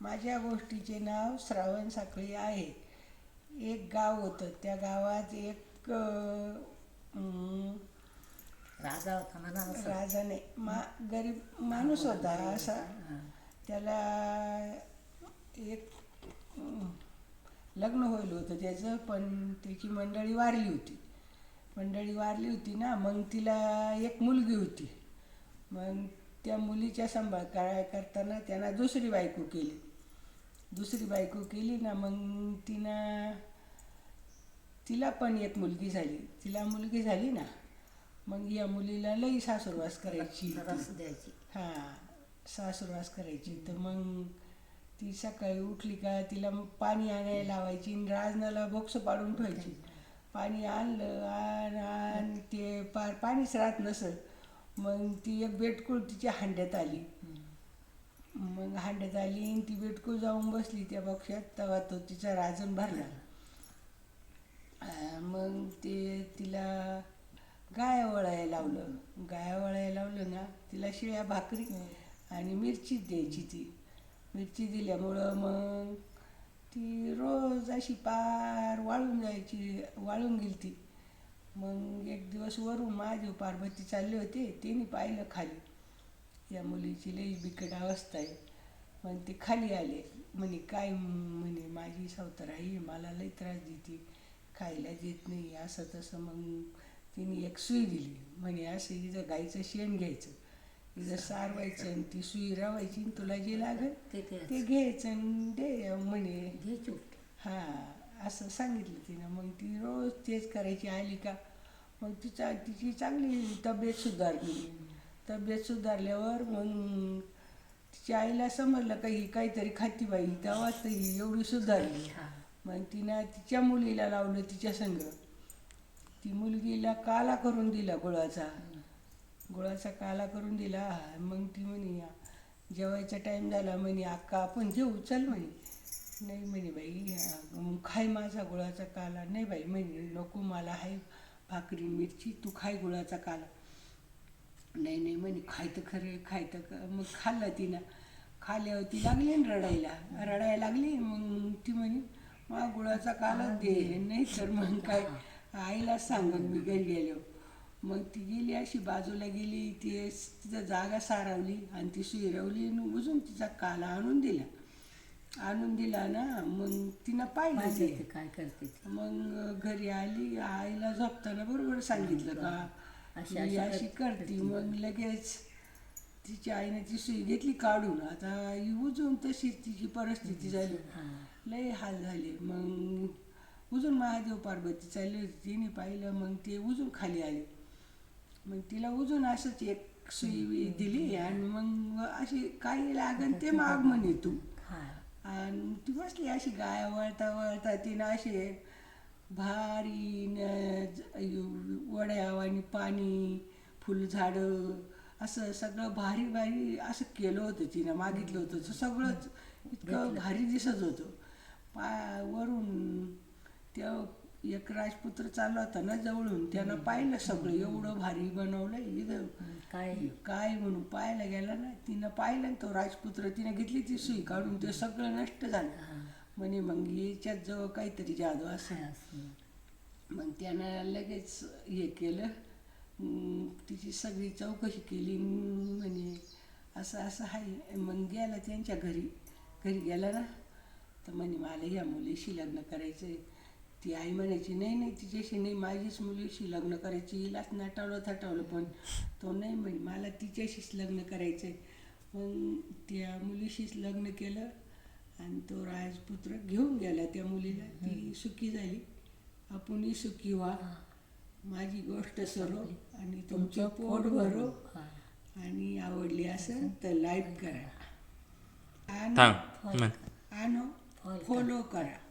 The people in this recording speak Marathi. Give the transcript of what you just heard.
माझ्या गोष्टीचे नाव श्रावण साखळी आहे. एक गाव होतं. त्या गावात एक राजा होता म्हणा असं राजाने मा गरीब माणूस होता असा. त्याला एक अं, लग्न होईल होतं त्याचं पण त्याची मंडळी वारली होती. मंडळी वारली होती ना मग तिला एक मुलगी होती. मग त्या मुलीच्या सांभाळ काय करताना त्यानं दुसरी बायको केली. दुसरी बायको केली ना मग तिनं तिला पण एक मुलगी झाली. तिला मुलगी झाली ना मग या मुलीला लई सासूरवास करायची. रस द्यायची. हा सासूरवास करायची. तर मग ती सकाळी उठली का तिला मग पाणी आणायला लावायची आणि राजनाला बॉक्स पाडून ठेवायची. पाणी आणलं आण आण ते पार पाणीच राहत नसत मग ती एक बेटकुळ तिच्या हांड्यात आली. मग हांड्यात आली आणि ती बेटकुळ जाऊन बसली त्या बॉक्सात तेव्हा तो तिचा राजन भरला. मग ते तिला गाया वळायला लावलं. गाया वळायला लावलं ना तिला शिळ्या भाकरी आणि मिरचीच द्यायची ती. मिरची दिल्यामुळं मग ती रोज अशी पार वाळून जायची वाळून गेली ती मग एक दिवस वरून महादेव पार्वती चालले होते तिने पाहिलं खाली. या मुलीची लई बिकट अवस्था आहे. मग ते खाली आले. म्हणे काय म्हणे माझी सावतर आई मला लई त्रास देते. खायला देत नाही असं तसं. मग तिने एक सुई दिली. म्हणे असं इथं गाईचं शेण घ्यायचं. इथं सारवायचं आणि ती सुई रवायची आणि तुला जे लागेल ते घ्यायचं आणि दे म्हणे. घ्यायची. हां असं सांगितलं तिनं. मग ती रोज तेच करायची. आली का? मग तिचा तिची चांगली तब्येत सुधारली. तब्येत सुधारल्यावर मग तिच्या आईला समजलं का ही काहीतरी खाती बाई तेव्हा तर ही एवढी सुधारली. मग तिनं तिच्या मुलीला लावलं तिच्या संग. ती मुलगीला काला करून दिला गुळाचा. गुळाचा काला करून दिला. मग ती म्हणे "या, जेवायचा टाईम झाला म्हणे अक्का आपण जेऊ चल म्हणे. नाही म्हणे बाई खाय माझा गुळाचा काला. नाही बाई म्हणे नको मला हाय भाकरी मिरची तू खाय गुळाचा काला. नाही नाही म्हणे खाय तर खरं खाय तर क- मग खाल्लं तिनं. खाल्यावर ती लागली ना रडायला. रडायला लागली मग ती म्हणे मा गुळाचा कालाच दे नाही तर मग काय आईला सांगून मी घरी गेलो. मग ती गेली अशी बाजूला गेली ती तिथं जागा सारवली आणि ती सुरवली आणि उजून तिचा काला आणून दिला. आणून दिला ना मग तिनं पाहिलं ते. काय करते ते. मग घरी आली आईला झोपताना बरोबर सांगितलं का अशी- अशी अशी करते. मग लगेच तिच्या आईने ती सुई घेतली काढून. आता उजून तशीच तिची परिस्थिती झाली. लय हाल झाले. मग उजून महादेव पार्वती चालली होती. तिने पाहिलं मग ते उजून खाली आले. मग तिला उजून असंच एक सुई दिली आणि मग अशी काही लागन ते माग म्हणे तू. आणि ती बसली अशी गाय वळता वळता तिनं असे भारी न वड्या आणि पाणी फुलझाडं असं सगळं भारी भारी असं केलं होतं तिनं मागितलं होतं. सगळंच इतकं भारी दिसत होतं. पा वरून त्या एक राजपुत्र चालला होता ना जवळून त्यानं पाहिलं सगळं एवढं भारी बनवलं इथं काय? काय म्हणून पाहायला गेला ना तिनं पाहिलं ना तो राजपुत्र तिने घेतली ती सुई काढून ते सगळं नष्ट झालं. म्हणे मग याच्यात जवळ काहीतरी जादू असं मग त्यानं लगेच हे केलं. तिची सगळी चौकशी केली. म्हणे असं असं आहे. मग गेला त्यांच्या घरी. घरी गेला ना तर म्हणे मला या मुलीशी लग्न करायचं आहे ती आई म्हणायची नाही नाही तिच्याशी नाही माझीच मुलीशी लग्न करायची. हिलाच नटावलं थटावलं पण. तो नाही म्हणे मला तिच्याशीच लग्न करायचं आहे मग त्या मुलीशीच लग्न केलं. आणि तो राजपुत्र घेऊन गेला त्या मुलीला. ती सुखी झाली. आपणही सुखी व्हा. माझी गोष्ट सरो आणि तुमचं पोट भरो. आणि आवडली असेल तर लाईक करा. फॉलो फॉलो करा.